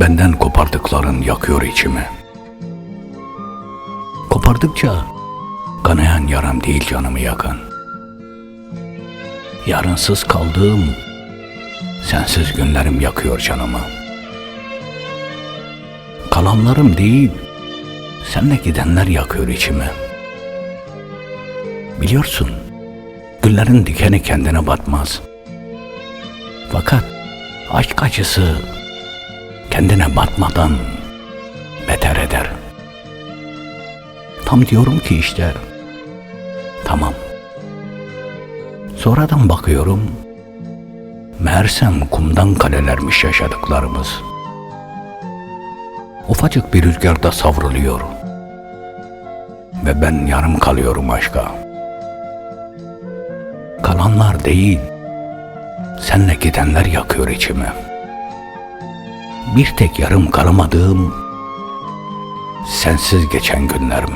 Benden kopardıkların yakıyor içimi. Kopardıkça kanayan yaram değil canımı yakan. Yarınsız kaldığım sensiz günlerim yakıyor canımı. Kalanlarım değil, senle gidenler yakıyor içimi. Biliyorsun, güllerin dikeni kendine batmaz. Fakat aşk acısı kendine batmadan beter eder. Tam diyorum ki işte, tamam. Sonradan bakıyorum, meğersem kumdan kalelermiş yaşadıklarımız. Ufacık bir rüzgarda savruluyor. Ve ben yarım kalıyorum aşka. Kalanlar değil, senle gidenler yakıyor içimi. Bir tek yarım kalamadığım, sensiz geçen günlerim.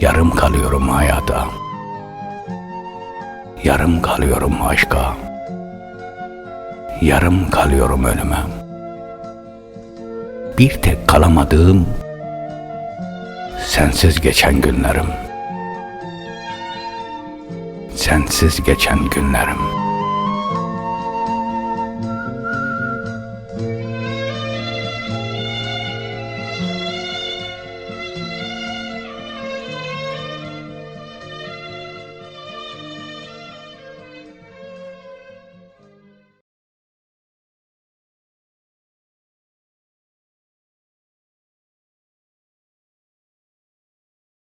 Yarım kalıyorum hayata. Yarım kalıyorum aşka. Yarım kalıyorum ölüme. Bir tek kalamadığım, sensiz geçen günlerim. Sensiz geçen günlerim.